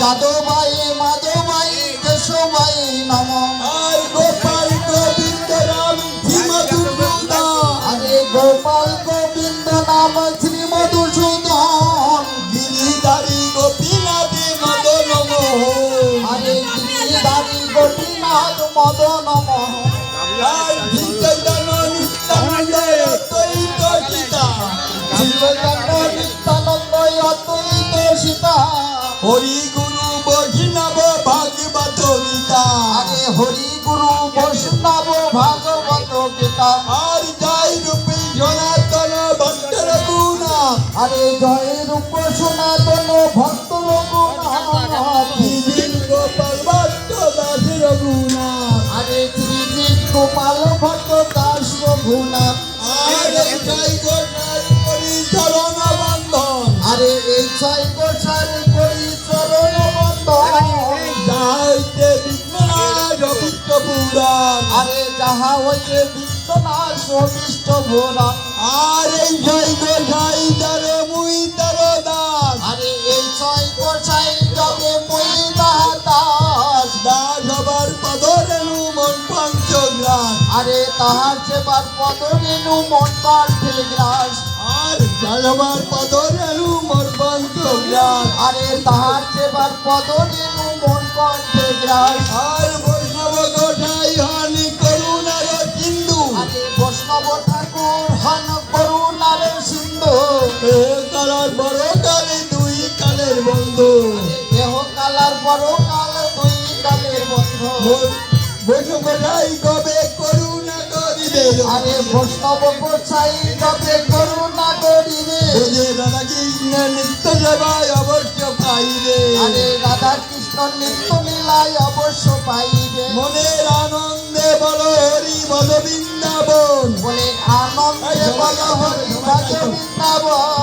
যাদবাই মাধবাই কেশবাই নম। আর গোপাল গোবিন্দ রাম শ্রীমধুসূদন। আরে গোপাল গোবিন্দ নাম শ্রী গিরিধারী গোপীনাথে মদন আরে গিরিধারী গোপীনাথ মদন মোহন আর নিত্যানন্দ অদ্বৈত সীতা। শ্রীচৈতন্য নিত্যানন্দ অদ্বৈত সীতা। হরি আরে হরি গুরু বৈষ্ণব ভাগবত গীতা। আর যাই রূপে সনাতন ভক্তর গুণা আরে জয় রূপ সনাতন ভক্ত রঘুনাথ। দিদিন গোপাল ভক্ত দাসের গুণা আরে শ্রী শ্রী গোপাল দাস রঘুনাথ। আর এই জয় গোসাই করি চরণ বন্ধন। আরে এই ছয় গোসার আরে যাহা হইতে বিশ্বনাশ অভিষ্ট ভোরা আর এই জয় গোসাই তার মুই তার দাস। আরে এই ছয় গোসাই যাবে মহিলা দাস। দাস হবার পদরেণু মন পঞ্চগ্রাস। আরে তাহার সেবার পদরেণু মন গ্রাস আর জালবার পদরেণু মন পঞ্চগ্রাস। আরে তাহার সেবার পদরেণু মন কণ্ঠে গ্রাস আর কালার দুই কালের বন্ধু। বৈ- কবে করুণা করিবে? আরে বৈষ্ণব গোসাই তবে করুণা করিবে? বোঝে রাধা কৃষ্ণ নিত্য সেবায় অবশ্য পাইবে। আরে রাধা কৃষ্ণ নিত্য লীলায় অবশ্য পাইবে। মনের আনন্দে বল হরি বল বৃন্দাবন। বলে আনন্দে বল হরি বৃন্দাবন।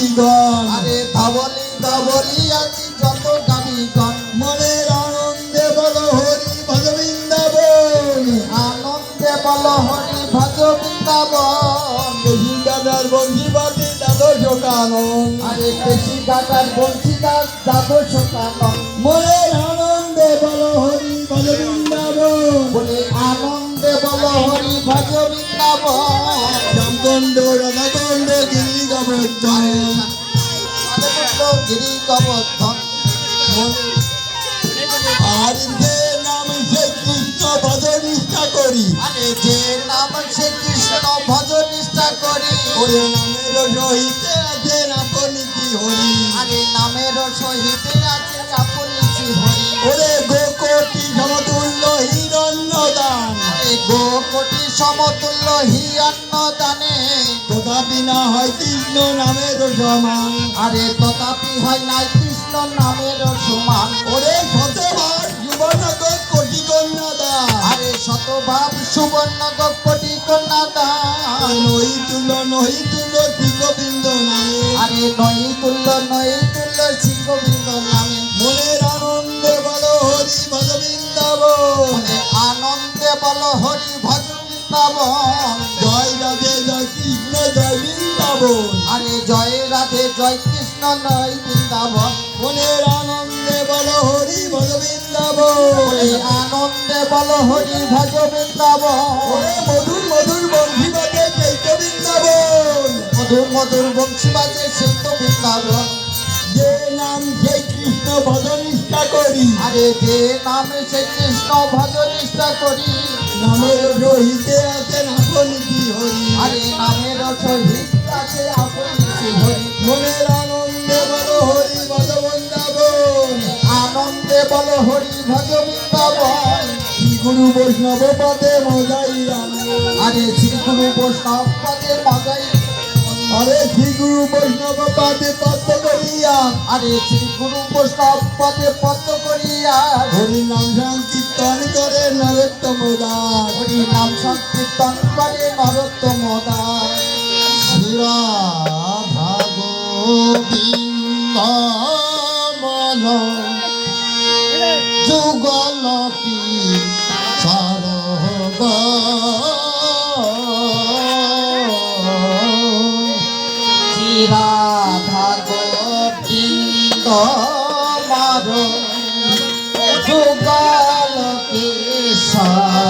আরে ধাবলি ধাবলি আছি যত গামীগণ মনের আনন্দে বল হরি বল বৃন্দাবন। আনন্দে বল হরি ভজ বৃন্দাবন। কেশু দাদার দ্বাদশ আরে বেশি গাটার বংশীদার দ্বাদশ কানন। মনের আনন্দে বল হরি বল বৃন্দাবন। বলে আনন্দে বল হরি ভজ বৃন্দাবন। শ্যামকণ্ড রাধাকণ্ড গিরি গোবর্ধন আনন্দ গিরি আর যে নাম সে কৃষ্ণ ভজ নিষ্ঠা করি। আরে যে নাম সে কৃষ্ণ ভজ নিষ্ঠা করি। ওরে নামের সহিতে আছে আপনি কি হরি? আরে নামের সহিত আছে আপনি শ্রী হরি? ওরে গোকটি কোটি সমতুল্য হি অন্ন দানে। তথাপি না হয় কৃষ্ণ নামের সমান। আরে তথাপি হয় নাই কৃষ্ণ নামের সমান। ওরে শতবার যুবনগ কোটি কন্যা দান আরে শতভাব সুবর্ণ কোটি কন্যা দান নহি তুল্য নহি তুল্য শ্রী গোবিন্দ নামে। আরে নই তুল্য নই তুল্য শ্রী গোবিন্দ নামে। মনের আনন্দে বল হরি মনে আনন্দে জয় কৃষ্ণ নয় বৃন্দাবন। মনের আনন্দে বল হরি ভজ বৃন্দাবন। আনন্দে বল হরি ভজ বৃন্দাবন। মধুর মধুর বন্ধি বাজে চৈত বৃন্দাবন। মধুর মধুর বংশী বাজে সেই তো বৃন্দাবন। যে নাম সেই কৃষ্ণ ভজ নিষ্ঠা করি। আরে যে নামে সে কৃষ্ণ ভজ নিষ্ঠা করি। নামের রহিতে আছেন আপনি কি হরি আরে নামের সহিত আছে আপনি শ্রী হরি ভজ বৃন্দাবন। হরি ভজ আরে শ্রী গুরু বৈষ্ণব পদে মজাই শ্রী গুরু বৈষ্ণব পাদে পদ্ম করিয়া। আরে শ্রী গুরু বৈষ্ণব পদে পদ্ম করিয়া। হরি নাম সংকীর্তন করে নরোত্তম দাস। হরি নাম সংকীর্তন করে নরোত্তম দাস। শ্রীরাধা song.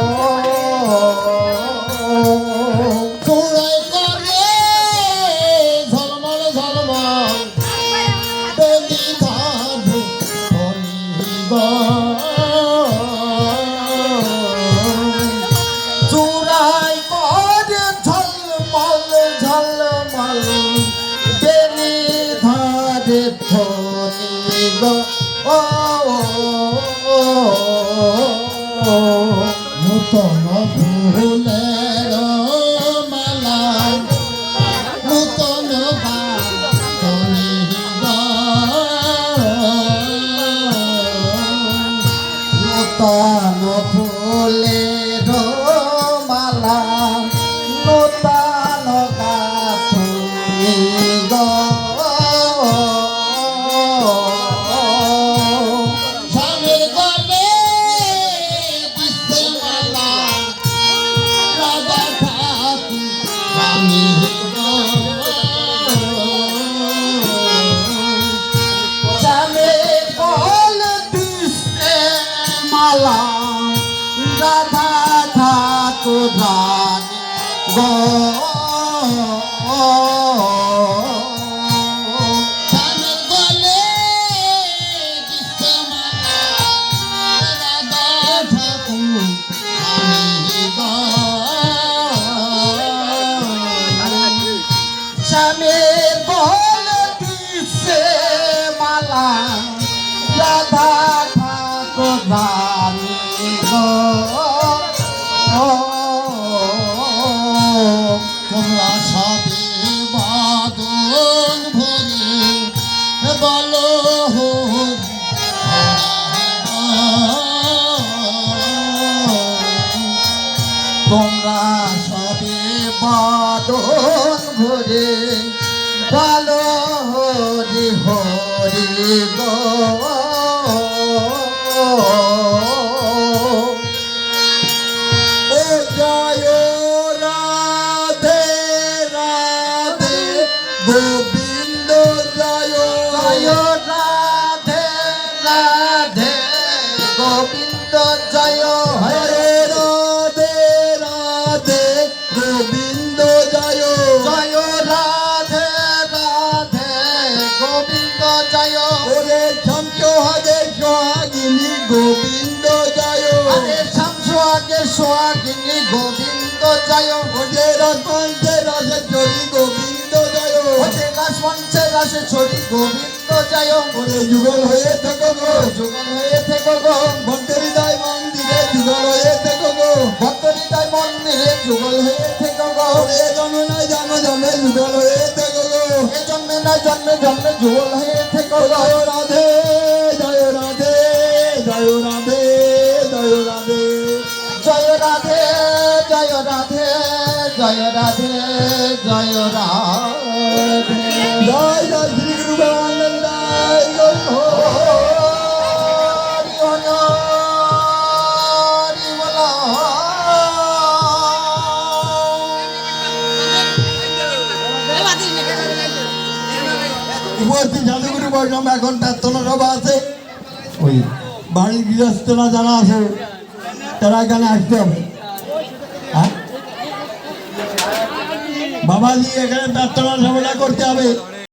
রানী গো তোমরা সবে বাদন ভরে বলো তোমরা সবে বাদন ভরে, ভালো হরি হরি গো। গোবিন্দ জয় ওজে রসমঞ্চে রসে চরি গোবিন্দ জয় রাস মঞ্চে রাসে ছড়ি গোবিন্দ জয় ওরে যুগল হয়ে থাকো গো। যুগল হয়ে থেকো গো। ভক্তহৃদয় মন্দিরে যুগল হয়ে থাকো গো। ভক্তরিতায় মন্দিরে যুগল হয়ে থেকো গো। ওরে জন্মে নাই জন্মে জন্মে যুগল হয়ে থাকো গো। এ জন্মে না জন্মে জন্মে যুগল হয়ে থেকো গো। রাধে উপস্থিত বৈষ্ণব এখন প্রার্থনা সভা আছে ওই বাড়ির গৃহস্থরা যারা আছে তারা এখানে আসতে হবে বাবাজি এখানে প্রার্থনা সভাটা করতে হবে।